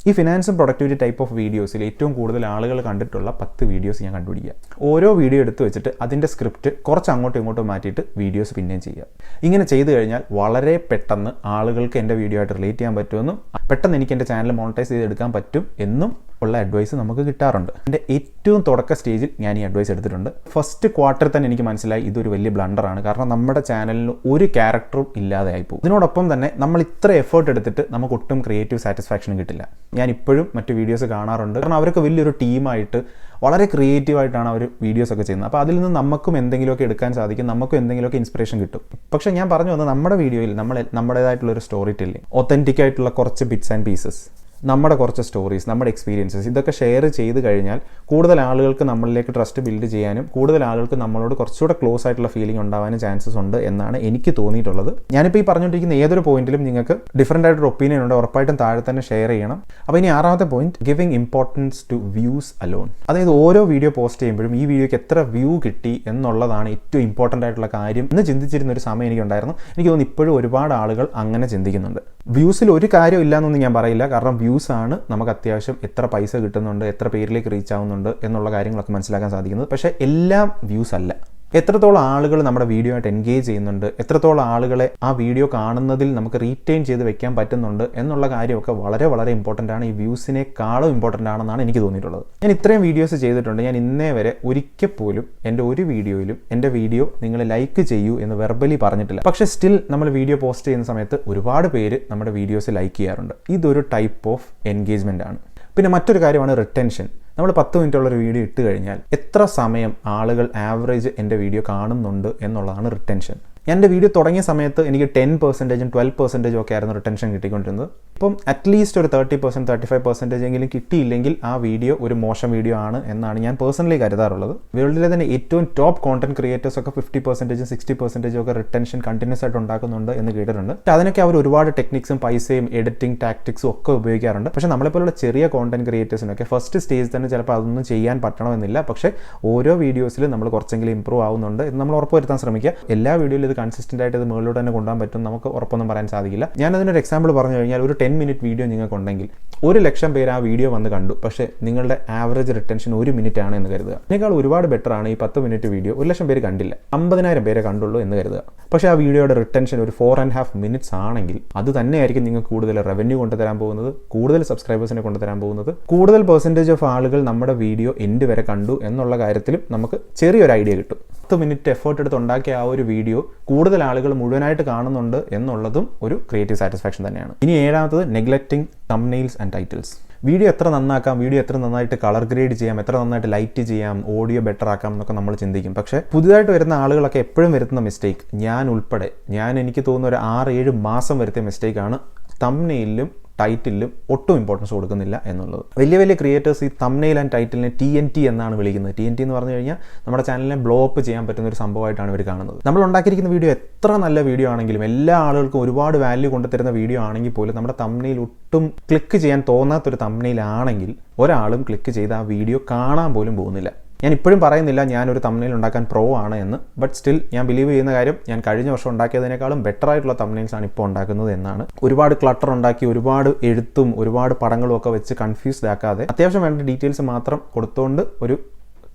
ഈ ഫിനാൻസും പ്രൊഡക്ടിവിറ്റി ടൈപ്പ് ഓഫ് വീഡിയോസിൽ ഏറ്റവും കൂടുതൽ ആളുകൾ കണ്ടിട്ടുള്ള പത്ത് വീഡിയോസ് ഞാൻ കണ്ടുപിടിക്കുക. ഓരോ വീഡിയോ എടുത്ത് വെച്ചിട്ട് അതിന്റെ സ്ക്രിപ്റ്റ് കുറച്ച് അങ്ങോട്ടും ഇങ്ങോട്ടും മാറ്റിയിട്ട് വീഡിയോസ് പിന്നെയും ചെയ്യുക. ഇങ്ങനെ ചെയ്തു കഴിഞ്ഞാൽ വളരെ പെട്ടെന്ന് ആളുകൾക്ക് എന്റെ വീഡിയോ ആയിട്ട് റിലേറ്റ് ചെയ്യാൻ പറ്റുമെന്നും പെട്ടെന്ന് എനിക്ക് എന്റെ ചാനൽ മോണിറ്റൈസ് ചെയ്തെടുക്കാൻ പറ്റും എന്നും ഉള്ള അഡ്വൈസ് നമുക്ക് കിട്ടാറുണ്ട്. എന്റെ ഏറ്റവും തുടക്ക സ്റ്റേജിൽ ഞാൻ ഈ അഡ്വൈസ് എടുത്തിട്ടുണ്ട്. ഫസ്റ്റ് ക്വാർട്ടറിൽ തന്നെ എനിക്ക് മനസ്സിലായി ഇതൊരു വലിയ ബ്ലണ്ടറാണ് കാരണം നമ്മുടെ ചാനലിന് ഒരു ക്യാരക്ടറും ഇല്ലാതെയായി പോകും. ഇതിനോടൊപ്പം തന്നെ നമ്മൾ ഇത്ര എഫേർട്ട് എടുത്തിട്ട് നമുക്ക് ഒട്ടും ക്രിയേറ്റീവ് സാറ്റിസ്ഫാക്ഷൻ കിട്ടില്ല. ഞാൻ ഇപ്പോഴും മറ്റു വീഡിയോസ് കാണാറുണ്ട്. കാരണം അവരൊക്കെ വലിയൊരു ടീമായിട്ട് വളരെ ക്രിയേറ്റീവായിട്ടാണ് അവർ വീഡിയോസ് ഒക്കെ ചെയ്യുന്നത്. അപ്പോൾ അതിൽ നിന്ന് നമുക്കും എന്തെങ്കിലുമൊക്കെ എടുക്കാൻ സാധിക്കും. നമുക്കും എന്തെങ്കിലുമൊക്കെ ഇൻസ്പിറേഷൻ കിട്ടും. പക്ഷേ ഞാൻ പറഞ്ഞു വന്നത് നമ്മുടെ വീഡിയോയിൽ നമ്മൾ നമ്മുടേതായിട്ടുള്ള ഒരു സ്റ്റോറി ടെല്ലിംഗ് ഒത്തന്റിക് ആയിട്ടുള്ള കുറച്ച് ബിറ്റ്സ് ആൻഡ് പീസസ് നമ്മുടെ കുറച്ച് സ്റ്റോറീസ് നമ്മുടെ എക്സ്പീരിയൻസസ് ഇതൊക്കെ ഷെയർ ചെയ്ത് കഴിഞ്ഞാൽ കൂടുതൽ ആളുകൾക്ക് നമ്മളിലേക്ക് ട്രസ്റ്റ് ബിൽഡ് ചെയ്യാനും കൂടുതൽ ആളുകൾക്ക് നമ്മളോട് കുറച്ചുകൂടെ ക്ലോസ് ആയിട്ടുള്ള ഫീലിംഗ് ഉണ്ടാവാനും ചാൻസസ് ഉണ്ട് എന്നാണ് എനിക്ക് തോന്നിയിട്ടുള്ളത്. ഞാനിപ്പോൾ ഈ പറഞ്ഞുകൊണ്ടിരിക്കുന്ന ഏതൊരു പോയിന്റിലും നിങ്ങൾക്ക് ഡിഫറന്റ് ആയിട്ടൊരു ഒപ്പീനിയൻ ഉണ്ട് ഉറപ്പായിട്ടും താഴെ തന്നെ ഷെയർ ചെയ്യണം. അപ്പോൾ ഇനി ആറാമത്തെ point giving importance to views alone അതായത് ഓരോ വീഡിയോ പോസ്റ്റ് ചെയ്യുമ്പോഴും ഈ വീഡിയോയ്ക്ക് എത്ര വ്യൂ കിട്ടി എന്നുള്ളതാണ് ഏറ്റവും ഇമ്പോർട്ടന്റ് ആയിട്ടുള്ള കാര്യം എന്ന് ചിന്തിച്ചിരുന്ന ഒരു സമയം എനിക്കുണ്ടായിരുന്നു. എനിക്ക് തോന്നുന്നു ഇപ്പോഴും ഒരുപാട് ആളുകൾ അങ്ങനെ ചിന്തിക്കുന്നുണ്ട്. വ്യൂസിൽ ഒരു കാര്യം ഇല്ലാന്നൊന്നും ഞാൻ പറയില്ല. കാരണം വ്യൂസ് ആണ് നമുക്ക് അത്യാവശ്യം എത്ര പൈസ കിട്ടുന്നുണ്ട് എത്ര പേരിലേക്ക് റീച്ച് ആവുന്നുണ്ട് എന്നുള്ള കാര്യങ്ങളൊക്കെ മനസ്സിലാക്കാൻ സാധിക്കുന്നത്. പക്ഷേ എല്ലാം വ്യൂസ് അല്ല. എത്രത്തോളം ആളുകൾ നമ്മുടെ വീഡിയോ ആയിട്ട് എൻഗേജ് ചെയ്യുന്നുണ്ട് എത്രത്തോളം ആളുകളെ ആ വീഡിയോ കാണുന്നതിൽ നമുക്ക് റീറ്റെയിൻ ചെയ്ത് വെക്കാൻ പറ്റുന്നുണ്ട് എന്നുള്ള കാര്യമൊക്കെ വളരെ വളരെ ഇമ്പോർട്ടന്റ് ആണ്. ഈ വ്യൂസിനേക്കാളും ഇമ്പോർട്ടന്റ് ആണെന്നാണ് എനിക്ക് തോന്നിയിട്ടുള്ളത്. ഞാൻ ഇത്രയും വീഡിയോസ് ചെയ്തിട്ടുണ്ട്. ഞാൻ ഇന്നേ വരെ ഒരിക്കൽ പോലും എന്റെ ഒരു വീഡിയോയിലും എന്റെ വീഡിയോ നിങ്ങൾ ലൈക്ക് ചെയ്യൂ എന്ന് വെർബലി പറഞ്ഞിട്ടില്ല. പക്ഷേ സ്റ്റിൽ നമ്മൾ വീഡിയോ പോസ്റ്റ് ചെയ്യുന്ന സമയത്ത് ഒരുപാട് പേര് നമ്മുടെ വീഡിയോസ് ലൈക്ക് ചെയ്യാറുണ്ട്. ഇതൊരു ടൈപ്പ് ഓഫ് എൻഗേജ്മെന്റ് ആണ്. പിന്നെ മറ്റൊരു കാര്യമാണ് റിട്ടൻഷൻ നമ്മൾ പത്ത് മിനിറ്റ് ഉള്ള ഒരു വീഡിയോ ഇട്ട് കഴിഞ്ഞാൽ എത്ര സമയം ആളുകൾ ആവറേജ് എന്റെ വീഡിയോ കാണുന്നുണ്ട് എന്നുള്ളതാണ് റിട്ടൻഷൻ എന്റെ വീഡിയോ തുടങ്ങിയ സമയത്ത് എനിക്ക് ടെൻ പെർസെന്റേജും ട്വൽവ് പെർസെന്റേജും ഒക്കെ ആയിരുന്നു റിട്ടൻഷൻ കിട്ടിക്കൊണ്ടിരുന്നത്. ഇപ്പം അറ്റ്ലീസ്റ്റ് ഒരു thirty percent thirty five percentage എങ്കിലും കിട്ടിയില്ലെങ്കിൽ ആ വീഡിയോ ഒരു മോശം വീഡിയോ ആണ് എന്നാണ് ഞാൻ പേഴ്സണലി കരുതാറുള്ളത്. വേൾഡിലെ തന്നെ ഏറ്റവും ടോപ്പ് കോണ്ടന്റ് ക്രിയേറ്റേഴ്സ് ഒക്കെ ഫിഫ്റ്റി പെർസെന്റേജും സിക്സ്റ്റി പെർസെന്റേജും ഒക്കെ റിട്ടൻഷൻ കണ്ടിന്യൂസ് ആയിട്ട് ഉണ്ടാക്കുന്നുണ്ട് എന്ന് കേട്ടിട്ടുണ്ട്. അതിനൊക്കെ അവർ ഒരുപാട് ടെക്നിക്സും പൈസയും എഡിറ്റിംഗ് ടാക്ടിക്സും ഒക്കെ ഉപയോഗിക്കാറുണ്ട്. പക്ഷേ നമ്മളെപ്പോലുള്ള ചെറിയ കോണ്ടന്റ് ക്രിയേറ്റേഴ്സിനൊക്കെ ഫസ്റ്റ് സ്റ്റേജ് തന്നെ ചിലപ്പോൾ അതൊന്നും ചെയ്യാൻ പറ്റണമെന്നില്ല. പക്ഷേ ഓരോ വീഡിയോസിലും നമ്മൾ കുറച്ചെങ്കിലും ഇമ്പ്രൂവ് ആവുന്നുണ്ട് എന്ന് നമ്മൾ ഉറപ്പുവരുത്താൻ ശ്രമിക്കുക. എല്ലാ വീഡിയോയിലും ഇത് കൺസിസ്റ്റന്റ് ആയിട്ട് ഇത് മുകളിലോട്ട് തന്നെ കൊണ്ടുപോകാൻ പറ്റും നമുക്ക് ഉറപ്പൊന്നും പറയാൻ സാധിക്കില്ല. ഞാൻ അതിനൊരു എക്സാമ്പിൾ പറഞ്ഞു കഴിഞ്ഞാൽ ഒരു ടെൻ മിനിറ്റ് വീഡിയോ നിങ്ങൾക്കുണ്ടെങ്കിൽ ഒരു ലക്ഷം പേര് ആ വീഡിയോ വന്ന് കണ്ടു. പക്ഷേ നിങ്ങളുടെ ആവറേജ് റിട്ടൻഷൻ ഒരു മിനിറ്റ് ആണ് എന്ന് കരുതുക. അതിനേക്കാൾ ഒരുപാട് ബെറ്റർ ആണ് ഈ പത്ത് മിനിറ്റ് വീഡിയോ ഒരു ലക്ഷം പേര് കണ്ടില്ല. അമ്പതിനായിരം പേരെ കണ്ടുള്ളൂ എന്ന് കരുതുക. പക്ഷേ ആ വീഡിയോയുടെ റിട്ടൻഷൻ ഒരു ഫോർ ആൻഡ് ഹാഫ് മിനിറ്റ്സ് ആണെങ്കിൽ അത് തന്നെയായിരിക്കും നിങ്ങൾക്ക് കൂടുതൽ റവന്യൂ കൊണ്ടുതരാൻ പോകുന്നത് കൂടുതൽ സബ്സ്ക്രൈബേഴ്സിനെ കൊണ്ടുതരാൻ പോകുന്നത് കൂടുതൽ പെർസെന്റേജ് ഓഫ് ആളുകൾ നമ്മുടെ വീഡിയോ എൻഡ് വരെ കണ്ടു എന്നുള്ള കാര്യത്തിലും നമുക്ക് ചെറിയൊരു ഐഡിയ കിട്ടും. പത്ത് മിനിറ്റ് എഫേർട്ട് എടുത്ത് ഉണ്ടാക്കിയ ആ ഒരു വീഡിയോ കൂടുതൽ ആളുകൾ മുഴുവനായിട്ട് കാണുന്നുണ്ട് എന്നുള്ളതും ഒരു ക്രിയേറ്റീവ് സാറ്റിസ്ഫാക്ഷൻ തന്നെയാണ്. ഇനി ഏഴാമത്തത് neglecting thumbnails and titles video എത്ര നന്നാക്കാം വീഡിയോ എത്ര നന്നായിട്ട് കളർ ഗ്രേഡ് ചെയ്യാം എത്ര നന്നായിട്ട് ലൈറ്റ് ചെയ്യാം ഓഡിയോ ബെറ്റർ ആക്കാം എന്നൊക്കെ നമ്മൾ ചിന്തിക്കും. പക്ഷേ പുതുതായിട്ട് വരുന്ന ആളുകളൊക്കെ എപ്പോഴും വരുത്തുന്ന മിസ്റ്റേക്ക് ഞാൻ ഉൾപ്പെടെ ഞാൻ എനിക്ക് തോന്നുന്ന ഒരു ആറ് ഏഴ് മാസം വരുത്തിയ മിസ്റ്റേക്കാണ് തംനെയിലും ടൈറ്റിലും ഒട്ടും ഇമ്പോർട്ടൻസ് കൊടുക്കുന്നില്ല എന്നുള്ളത്. വലിയ വലിയ ക്രിയേറ്റേഴ്സ് ഈ തംനെയിൽ ആൻഡ് ടൈറ്റിലിനെ ടി എൻ ടി എന്നാണ് വിളിക്കുന്നത്. ടി എൻ ടി എന്ന് പറഞ്ഞു കഴിഞ്ഞാൽ നമ്മുടെ ചാനലിനെ ബ്ലോ അപ്പ് ചെയ്യാൻ പറ്റുന്ന ഒരു സംഭവമായിട്ടാണ് ഇവർ കാണുന്നത്. നമ്മൾ ഉണ്ടാക്കിയിരിക്കുന്ന വീഡിയോ എത്ര നല്ല വീഡിയോ ആണെങ്കിലും എല്ലാ ആളുകൾക്കും ഒരുപാട് വാല്യൂ കൊണ്ടുതരുന്ന വീഡിയോ ആണെങ്കിൽ പോലും നമ്മുടെ തംനെയിൽ ഒട്ടും ക്ലിക്ക് ചെയ്യാൻ തോന്നാത്തൊരു തംനെയിലാണെങ്കിൽ ഒരാളും ക്ലിക്ക് ചെയ്ത് ആ വീഡിയോ കാണാൻ പോലും പോകുന്നില്ല. ഞാൻ ഇപ്പോഴും പറയുന്നില്ല ഞാനൊരു തമ്മിൽ ഉണ്ടാക്കാൻ പ്രോ ആണ് എന്ന്. ബട്ട് സ്റ്റിൽ ഞാൻ ബിലീവ് ചെയ്യുന്ന കാര്യം ഞാൻ കഴിഞ്ഞ വർഷം ഉണ്ടാക്കിയതിനേക്കാളും ബെറ്റർ ആയിട്ടുള്ള തമ്മിൽസ് ആണ് ഇപ്പോൾ ഉണ്ടാക്കുന്നത് എന്നാണ്. ഒരുപാട് ക്ലട്ടർ ഉണ്ടാക്കി ഒരുപാട് എഴുത്തും ഒരുപാട് പടങ്ങളും ഒക്കെ വെച്ച് കൺഫ്യൂസ്ഡ് ആക്കാതെ അത്യാവശ്യം വേണ്ട ഡീറ്റെയിൽസ് മാത്രം കൊടുത്തുകൊണ്ട് ഒരു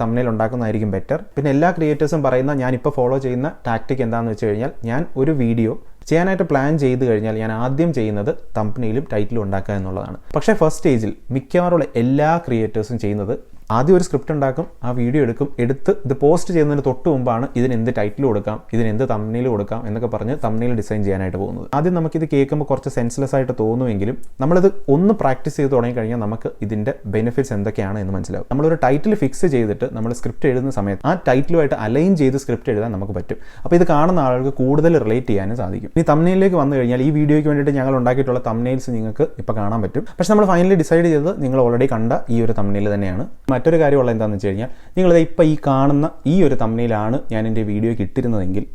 തമ്മിൽ ഉണ്ടാക്കുന്നതായിരിക്കും ബെറ്റർ പിന്നെ എല്ലാ ക്രിയേറ്റേഴ്സും പറയുന്ന ഞാൻ ഇപ്പോൾ ഫോളോ ചെയ്യുന്ന ടാക്ടിക് എന്താണെന്ന് വെച്ച് കഴിഞ്ഞാൽ ഞാൻ ഒരു വീഡിയോ ചെയ്യാനായിട്ട് പ്ലാൻ ചെയ്ത് കഴിഞ്ഞാൽ ഞാൻ ആദ്യം ചെയ്യുന്നത് തമ്പനിയിലും ടൈറ്റിലും ഉണ്ടാക്കുക എന്നുള്ളതാണ്. പക്ഷേ ഫസ്റ്റ് സ്റ്റേജിൽ മിക്കവാറുള്ള എല്ലാ ക്രിയേറ്റേഴ്സും ചെയ്യുന്നത് ആദ്യം ഒരു സ്ക്രിപ്റ്റ് ഉണ്ടാക്കും ആ വീഡിയോ എടുക്കും എടുത്ത് ഇത് പോസ്റ്റ് ചെയ്യുന്നതിന് തൊട്ട് മുമ്പാണ് ഇതിന് എന്ത് ടൈറ്റിൽ കൊടുക്കാം ഇതിന് എന്ത് തമ്മിൽ കൊടുക്കാം എന്നൊക്കെ പറഞ്ഞ് തമ്മിൽ ഡിസൈൻ ചെയ്യാനായിട്ട് പോകുന്നത്. ആദ്യം നമുക്കിത് കേൾക്കുമ്പോൾ കുറച്ച് സെൻസ്ലെസ് ആയിട്ട് തോന്നുമെങ്കിലും നമ്മളിത് ഒന്ന് പ്രാക്ടീസ് ചെയ്ത് തുടങ്ങി കഴിഞ്ഞാൽ നമുക്ക് ഇതിന്റെ ബെനിഫിറ്റ്സ് എന്തൊക്കെയാണ് എന്ന് മനസ്സിലാവും. നമ്മളൊരു ടൈറ്റിൽ ഫിക്സ് ചെയ്തിട്ട് നമ്മൾ സ്ക്രിപ്റ്റ് എഴുതുന്ന സമയത്ത് ആ ടൈറ്റിലുമായിട്ട് അലൈൻ ചെയ്ത് സ്ക്രിപ്റ്റ് എഴുതാൻ നമുക്ക് പറ്റും. അപ്പോൾ ഇത് കാണുന്ന ആളുകൾക്ക് കൂടുതൽ റിലേറ്റ് ചെയ്യാനും സാധിക്കും. ഇനി തമ്മിലേക്ക് വന്നു കഴിഞ്ഞാൽ ഈ വീഡിയോയ്ക്ക് വേണ്ടിയിട്ട് ഞങ്ങൾ ഉണ്ടാക്കിയിട്ടുള്ള തമ്മിൽസ് നിങ്ങൾക്ക് ഇപ്പോൾ കാണാൻ പറ്റും. പക്ഷേ നമ്മൾ ഫൈനലി ഡിസൈഡ് ചെയ്തത് നിങ്ങൾ ഓൾറെഡി കണ്ട ഈ ഒരു തമ്മിൽ തന്നെയാണ്. മറ്റൊരു കാര്യമുള്ള എന്താണെന്ന് വെച്ച് കഴിഞ്ഞാൽ നിങ്ങളിത് ഇപ്പോൾ ഈ കാണുന്ന ഈ ഒരു തമ്മിലാണ് ഞാൻ എന്റെ വീഡിയോയ്ക്ക് ഇട്ടിരുന്നതെങ്കിൽ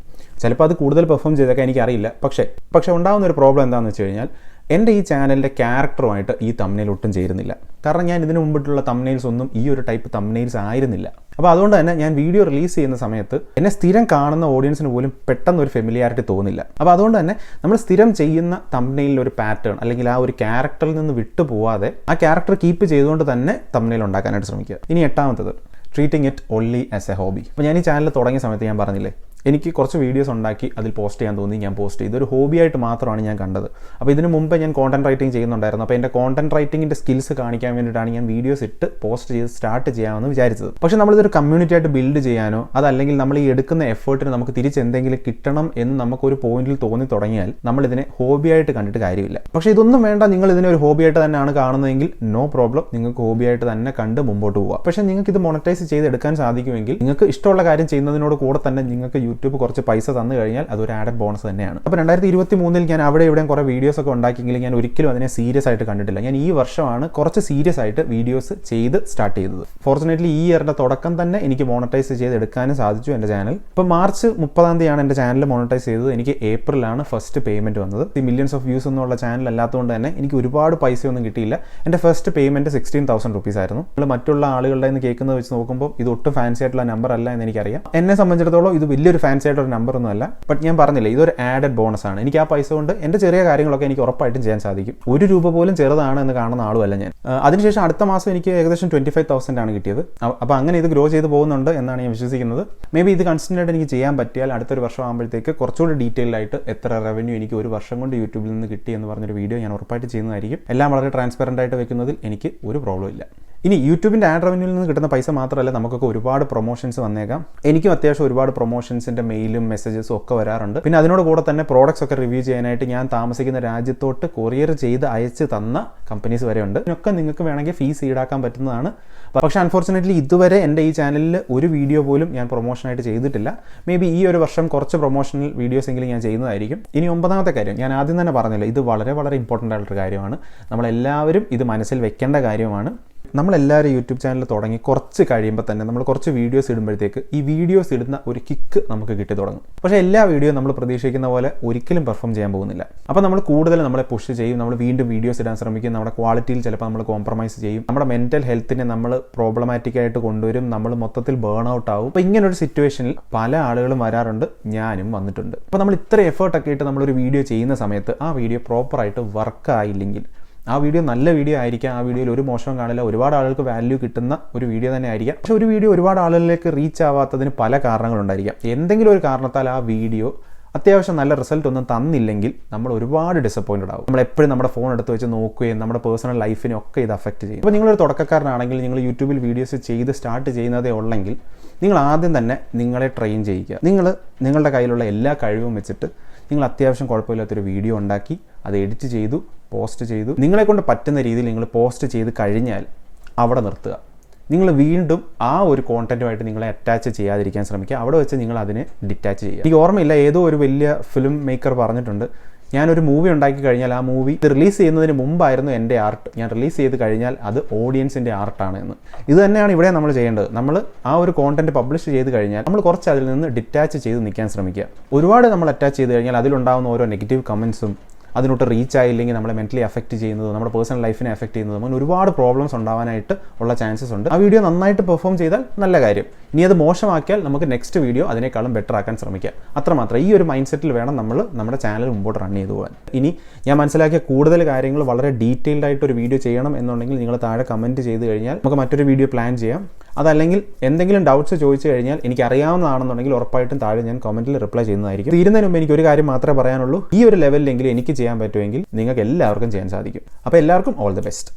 ചിലപ്പോൾ അത് കൂടുതൽ പെർഫോം ചെയ്തൊക്കെ എനിക്കറിയില്ല. പക്ഷേ പക്ഷേ ഉണ്ടാകുന്ന ഒരു പ്രോബ്ലം എന്താണെന്ന് വെച്ച് കഴിഞ്ഞാൽ എന്റെ ഈ ചാനലിന്റെ ക്യാരക്ടറുമായിട്ട് ഈ തമ്മിൽ ഒട്ടും ചേരുന്നില്ല. കാരണം ഞാൻ ഇതിനു മുമ്പിട്ടുള്ള തമ്മിൽസ് ഒന്നും ഈ ഒരു ടൈപ്പ് തമ്മിൽസ് ആയിരുന്നില്ല. അപ്പോൾ അതുകൊണ്ട് തന്നെ ഞാൻ വീഡിയോ റിലീസ് ചെയ്യുന്ന സമയത്ത് എന്നെ സ്ഥിരം കാണുന്ന ഓഡിയൻസിന് പോലും പെട്ടെന്ന് ഒരു ഫെമിലിയാരിറ്റി തോന്നില്ല. അപ്പോൾ അതുകൊണ്ട് തന്നെ നമ്മൾ സ്ഥിരം ചെയ്യുന്ന തമ്മിലിൽ ഒരു പാറ്റേൺ അല്ലെങ്കിൽ ആ ഒരു ക്യാരക്ടറിൽ നിന്ന് വിട്ടുപോവാതെ ആ ക്യാരക്ടർ കീപ്പ് ചെയ്തുകൊണ്ട് തന്നെ തമ്മിൽ ഉണ്ടാക്കാനായിട്ട് ശ്രമിക്കുക. ഇനി എട്ടാമത്തത് treating it only as a hobby അപ്പോൾ ഞാൻ ഈ ചാനൽ തുടങ്ങിയ സമയത്ത് ഞാൻ പറഞ്ഞില്ലേ എനിക്ക് കുറച്ച് വീഡിയോസ് ഉണ്ടാക്കി അതിൽ പോസ്റ്റ് ചെയ്യാൻ തോന്നി ഞാൻ പോസ്റ്റ് ചെയ്തു. ഇതൊരു ഹോബിയായിട്ട് മാത്രമാണ് ഞാൻ കണ്ടത്. അപ്പോൾ ഇതിനു മുമ്പ് ഞാൻ കോണ്ടന്റ് റൈറ്റിംഗ് ചെയ്യുന്നുണ്ടായിരുന്നു. അപ്പോൾ എന്റെ കോണ്ടന്റ് റൈറ്റിംഗിന്റെ സ്കിൽസ് കാണിക്കാൻ വേണ്ടിയിട്ടാണ് ഞാൻ വീഡിയോസ് ഇട്ട് പോസ്റ്റ് ചെയ്ത് സ്റ്റാർട്ട് ചെയ്യാമെന്ന് വിചാരിച്ചത്. പക്ഷേ നമ്മളിതൊരു കമ്മ്യൂണിറ്റി ആയിട്ട് ബിൽഡ് ചെയ്യാനോ അതല്ലെങ്കിൽ നമ്മൾ ഈ എടുക്കുന്ന എഫേർട്ടിന് നമുക്ക് തിരിച്ച് എന്തെങ്കിലും കിട്ടണം എന്ന് നമുക്കൊരു പോയിന്റിൽ തോന്നി തുടങ്ങിയാൽ നമ്മൾ ഇതിനെ ഹോബിയായിട്ട് കണ്ടിട്ട് കാര്യമില്ല. പക്ഷേ ഇതൊന്നും വേണ്ട നിങ്ങൾ ഇതിനെ ഒരു ഹോബിയായിട്ട് തന്നെയാണ് കാണുന്നതെങ്കിൽ നോ പ്രോബ്ലം നിങ്ങൾക്ക് ഹോബിയായിട്ട് തന്നെ കണ്ട് മുമ്പോട്ട് പോവാം പക്ഷേ നിങ്ങൾക്ക് ഇത് മോണറ്റൈസ് ചെയ്ത് എടുക്കാൻ സാധിക്കുമെങ്കിൽ നിങ്ങൾക്ക് ഇഷ്ടമുള്ള കാര്യം ചെയ്യുന്നതിനോട് കൂടെ തന്നെ നിങ്ങൾക്ക് യൂട്യൂബ് കുറച്ച് പൈസ തന്നു കഴിഞ്ഞാൽ അതൊരു ആഡഡ് ബോണസ് തന്നെയാണ്. അപ്പോൾ രണ്ടായിരത്തി ഇരുപത്തി മൂന്നിൽ ഞാൻ അവിടെ ഇവിടെയും കുറേ വീഡിയോസ് ഒക്കെ ഉണ്ടാക്കിയെങ്കിലും ഞാൻ ഒരിക്കലും അതിനെ സീരിയസ് ആയിട്ട് കണ്ടിട്ടില്ല. ഞാൻ ഈ വർഷമാണ് കുറച്ച് സീരിയസ് ആയിട്ട് വീഡിയോസ് ചെയ്ത് സ്റ്റാർട്ട് ചെയ്തത്. ഫോർച്ചുനേറ്റ്ലി ഈ ഇയറിന്റെ തുടക്കം തന്നെ എനിക്ക് മോണറ്റൈസ് ചെയ്ത് എടുക്കാനും സാധിച്ചു എന്റെ ചാനൽ ഇപ്പോൾ മാർച്ച് മുപ്പതാം തീയതിയാണ് എന്റെ ചാനൽ മോണറ്റൈസ് ചെയ്തത്. എനിക്ക് ഏപ്രിലാണ് ഫസ്റ്റ് പേയ്മെന്റ് വന്നത്. ഈ മില്യൺസ് ഓഫ് വ്യൂസ് എന്നുള്ള ചാനൽ അല്ലാത്തതുകൊണ്ട് തന്നെ എനിക്ക് ഒരുപാട് പൈസയൊന്നും കിട്ടിയില്ല. എന്റെ first payment sixteen thousand rupees ആയിരുന്നു. നമ്മൾ മറ്റുള്ള ആളുകളുടെ നിന്ന് കേൾക്കുന്നത് വെച്ച് നോക്കുമ്പോൾ ഇത് ഒട്ടും ഫാൻസി ആയിട്ടുള്ള നമ്പർ അല്ല എന്ന് എനിക്കറിയാം. എന്നെ സംബന്ധിച്ചിടത്തോളം ഇത് വലിയൊരു ഫാൻസി ആയിട്ടൊരു നമ്പർ ഒന്നും അല്ല. ബട്ട് ഞാൻ പറഞ്ഞില്ല ഇതൊരു ആഡഡ് ബോണസ് ആണ്. എനിക്ക് ആ പൈസ കൊണ്ട് എന്റെ ചെറിയ കാര്യങ്ങളൊക്കെ എനിക്ക് ഉറപ്പായിട്ടും ചെയ്യാൻ സാധിക്കും. ഒരു രൂപ പോലും ചെറുതാണ് എന്ന് കാണുന്ന ആളുമല്ല ഞാൻ. അതിനുശേഷം അടുത്ത മാസം എനിക്ക് ഏകദേശം ട്വന്റി ഫൈവ് തൗസൻഡ് ആണ് കിട്ടിയത്. അപ്പോൾ അങ്ങനെ ഇത് ഗ്രോ ചെയ്ത് പോകുന്നുണ്ട് എന്നാണ് ഞാൻ വിശ്വസിക്കുന്നത്. മേ ബി ഇത് കൺസിസ്റ്റന്റ് ആയിട്ട് എനിക്ക് ചെയ്യാൻ പറ്റിയാൽ അടുത്തൊരു വർഷം ആകുമ്പോഴത്തേക്ക് കുറച്ചുകൂടി ഡീറ്റെയിൽ ആയിട്ട് എത്ര റവന്യൂ എനിക്ക് ഒരു വർഷം കൊണ്ട് യൂട്യൂബിൽ നിന്ന് കിട്ടി എന്ന് പറഞ്ഞൊരു വീഡിയോ ഞാൻ ഉറപ്പായിട്ട് ചെയ്യുന്നതായിരിക്കും. എല്ലാം വളരെ ട്രാൻസ്പെറന്റ് ആയിട്ട് വെക്കുന്നതിൽ എനിക്ക് ഒരു പ്രോബ്ലം ഇല്ല. ഇനി യൂട്യൂബിന്റെ ആഡ് റവന്യൂവിൽ നിന്ന് കിട്ടുന്ന പൈസ മാത്രമല്ല നമുക്കൊക്കെ ഒരുപാട് പ്രൊമോഷൻസ് വന്നേക്കാം. എനിക്കും അത്യാവശ്യം ഒരുപാട് പ്രൊമോഷൻസിന്റെ മെയിലും മെസ്സേജസും ഒക്കെ വരാറുണ്ട്. പിന്നെ അതിനോട് കൂടെ തന്നെ പ്രോഡക്റ്റ്സ് ഒക്കെ റിവ്യൂ ചെയ്യാനായിട്ട് ഞാൻ താമസിക്കുന്ന രാജ്യത്തോട്ട് കൊറിയർ ചെയ്ത് അയച്ച് തന്ന കമ്പനീസ് വരെ ഉണ്ട്. ഇതിനൊക്കെ നിങ്ങൾക്ക് വേണമെങ്കിൽ ഫീസ് ഈടാക്കാൻ പറ്റുന്നതാണ്. പക്ഷേ അൺഫോർച്ചുനേറ്റ്ലി ഇതുവരെ എന്റെ ഈ ചാനലിൽ ഒരു വീഡിയോ പോലും ഞാൻ പ്രൊമോഷനായിട്ട് ചെയ്തിട്ടില്ല. മേ ബി ഈ ഒരു വർഷം കുറച്ച് പ്രൊമോഷണൽ വീഡിയോസ് എങ്കിലും ഞാൻ ചെയ്യുന്നതായിരിക്കും. ഇനി ഒമ്പതാമത്തെ കാര്യം ഞാൻ ആദ്യം തന്നെ പറഞ്ഞില്ല ഇത് വളരെ വളരെ ഇമ്പോർട്ടന്റ് ആയിട്ടൊരു കാര്യമാണ്. നമ്മളെല്ലാവരും ഇത് മനസ്സിൽ വെക്കേണ്ട കാര്യമാണ്. നമ്മളെല്ലാവരും യൂട്യൂബ് ചാനൽ തുടങ്ങി കുറച്ച് കഴിയുമ്പോൾ തന്നെ നമ്മൾ കുറച്ച് വീഡിയോസ് ഇടുമ്പോഴത്തേക്ക് ഈ വീഡിയോസ് ഇടുന്ന ഒരു കിക്ക് നമുക്ക് കിട്ടി തുടങ്ങും. പക്ഷേ എല്ലാ വീഡിയോ നമ്മൾ പ്രതീക്ഷിക്കുന്ന പോലെ ഒരിക്കലും പെർഫോം ചെയ്യാൻ പോകുന്നില്ല. അപ്പോൾ നമ്മൾ കൂടുതൽ നമ്മളെ പുഷ് ചെയ്യും നമ്മൾ വീണ്ടും വീഡിയോസ് ഇടാൻ ശ്രമിക്കും നമ്മുടെ ക്വാളിറ്റിയിൽ ചിലപ്പോൾ നമ്മൾ കോംപ്രമൈസ് ചെയ്യും നമ്മുടെ മെന്റൽ ഹെൽത്തിനെ നമ്മൾ പ്രോബ്ലമാറ്റിക് ആയിട്ട് കൊണ്ടുവരും നമ്മൾ മൊത്തത്തിൽ ബേൺ ഔട്ട് ആവും. അപ്പോൾ ഇങ്ങനൊരു സിറ്റുവേഷനിൽ പല ആളുകളും വരാറുണ്ട് ഞാനും വന്നിട്ടുണ്ട്. അപ്പോൾ നമ്മൾ ഇത്ര എഫേർട്ടൊക്കെ ഇട്ട് നമ്മളൊരു വീഡിയോ ചെയ്യുന്ന സമയത്ത് ആ വീഡിയോ പ്രോപ്പറായിട്ട് വർക്ക് ആയില്ലെങ്കിൽ ആ വീഡിയോ നല്ല വീഡിയോ ആയിരിക്കാം. ആ വീഡിയോയിൽ ഒരു മോശം കാണില്ല. ഒരുപാട് ആളുകൾക്ക് വാല്യൂ കിട്ടുന്ന ഒരു വീഡിയോ തന്നെ ആയിരിക്കാം പക്ഷെ ഒരു വീഡിയോ ഒരുപാട് ആളുകളിലേക്ക് റീച്ച് ആവാത്തതിന് പല കാരണങ്ങളുണ്ടായിരിക്കാം. എന്തെങ്കിലും ഒരു കാരണത്താൽ ആ വീഡിയോ അത്യാവശ്യം നല്ല റിസൾട്ട് ഒന്നും തന്നില്ലെങ്കിൽ നമ്മൾ ഒരുപാട് ഡിസപ്പോയിന്റഡ് ആവും. നമ്മൾ എപ്പോഴും നമ്മുടെ ഫോൺ എടുത്ത് വെച്ച് നോക്കുകയും നമ്മുടെ പേഴ്സണൽ ലൈഫിനെ ഒക്കെ ഇത് അഫക്റ്റ് ചെയ്യും. അപ്പോൾ നിങ്ങളൊരു തുടക്കക്കാരനാണെങ്കിൽ നിങ്ങൾ യൂട്യൂബിൽ വീഡിയോസ് ചെയ്ത് സ്റ്റാർട്ട് ചെയ്യുന്നതേ ഉള്ളെങ്കിൽ നിങ്ങൾ ആദ്യം തന്നെ നിങ്ങളെ ട്രെയിൻ ചെയ്യിക്കുക. നിങ്ങൾ നിങ്ങളുടെ കയ്യിലുള്ള എല്ലാ കഴിവും വെച്ചിട്ട് നിങ്ങൾ അത്യാവശ്യം കുഴപ്പമില്ലാത്തൊരു വീഡിയോ ഉണ്ടാക്കി അത് എഡിറ്റ് ചെയ്തു പോസ്റ്റ് ചെയ്തു. നിങ്ങളെ കൊണ്ട് പറ്റുന്ന രീതിയിൽ നിങ്ങൾ പോസ്റ്റ് ചെയ്ത് കഴിഞ്ഞാൽ അവിടെ നിർത്തുക. നിങ്ങൾ വീണ്ടും ആ ഒരു കോണ്ടന്റുമായിട്ട് നിങ്ങളെ അറ്റാച്ച് ചെയ്യാതിരിക്കാൻ ശ്രമിക്കുക. അവിടെ വെച്ച് നിങ്ങൾ അതിനെ ഡിറ്റാച്ച് ചെയ്യുക. എനിക്ക് ഓർമ്മയില്ല ഏതോ ഒരു വലിയ ഫിലിം മേക്കർ പറഞ്ഞിട്ടുണ്ട് ഞാനൊരു മൂവി ഉണ്ടാക്കി കഴിഞ്ഞാൽ ആ മൂവി ഇത് റിലീസ് ചെയ്യുന്നതിന് മുമ്പായിരുന്നു എന്റെ ആർട്ട് ഞാൻ റിലീസ് ചെയ്ത് കഴിഞ്ഞാൽ അത് ഓഡിയൻസിന്റെ ആർട്ടാണ് എന്ന് ഇത് തന്നെയാണ് ഇവിടെ നമ്മൾ ചെയ്യേണ്ടത്. നമ്മൾ ആ ഒരു കോണ്ടന്റ് പബ്ലിഷ് ചെയ്ത് കഴിഞ്ഞാൽ നമ്മൾ കുറച്ച് അതിൽ നിന്ന് ഡിറ്റാച്ച് ചെയ്ത് നിൽക്കാൻ ശ്രമിക്കുക. ഒരുപാട് നമ്മൾ അറ്റാച്ച് ചെയ്ത് കഴിഞ്ഞാൽ അതിലുണ്ടാകുന്ന ഓരോ നെഗറ്റീവ് കമൻസും അതിനോട്ട് റീച്ച് ആയില്ലെങ്കിൽ നമ്മളെ മെന്റലി എഫക്ട് ചെയ്യുന്നത് നമ്മുടെ പേഴ്സണൽ ലൈഫിനെ എഫക്ട് ചെയ്യുന്നത് അങ്ങനെ ഒരുപാട് പ്രോബ്ലംസ് ഉണ്ടാവാനായിട്ട് ഉള്ള ചാൻസസ് ഉണ്ട്. ആ വീഡിയോ നന്നായിട്ട് പെർഫോം ചെയ്താൽ നല്ല കാര്യം. ഇനി അത് മോശമാക്കിയാൽ നമുക്ക് നെക്സ്റ്റ് വീഡിയോ അതിനേക്കാളും ബെറ്റർ ആക്കാൻ ശ്രമിക്കാം. അത്രമാത്രം. ഈ ഒരു മൈൻഡ് സെറ്റിൽ വേണം നമ്മൾ നമ്മുടെ ചാനൽ മുമ്പോട്ട് റൺ ചെയ്തു പോകാൻ. ഇനി ഞാൻ മനസ്സിലാക്കിയ കൂടുതൽ കാര്യങ്ങൾ വളരെ ഡീറ്റെയിൽഡ് ആയിട്ട് ഒരു വീഡിയോ ചെയ്യണം എന്നുണ്ടെങ്കിൽ നിങ്ങൾ താഴെ കമന്റ് ചെയ്ത് കഴിഞ്ഞാൽ നമുക്ക് മറ്റൊരു വീഡിയോ പ്ലാൻ ചെയ്യാം. അതല്ലെങ്കിൽ എന്തെങ്കിലും ഡൗട്ട്സ് ചോദിച്ചു കഴിഞ്ഞാൽ എനിക്ക് അറിയാവുന്നതാണെന്നുണ്ടെങ്കിൽ ഉറപ്പായിട്ടും താഴെ ഞാൻ കമന്റിൽ റിപ്ലൈ ചെയ്യുന്നതായിരിക്കും. തീരുന്നതിന് മുമ്പ് എനിക്ക് ഒരു കാര്യം മാത്രമേ പറയാനുള്ളൂ. ഈ ഒരു ലെവലിലെങ്കിലും എനിക്ക് ചെയ്യാൻ പറ്റുമെങ്കിൽ നിങ്ങൾക്ക് എല്ലാവർക്കും ചെയ്യാൻ സാധിക്കും. അപ്പോൾ എല്ലാവർക്കും ഓൾ ദി ബെസ്റ്റ്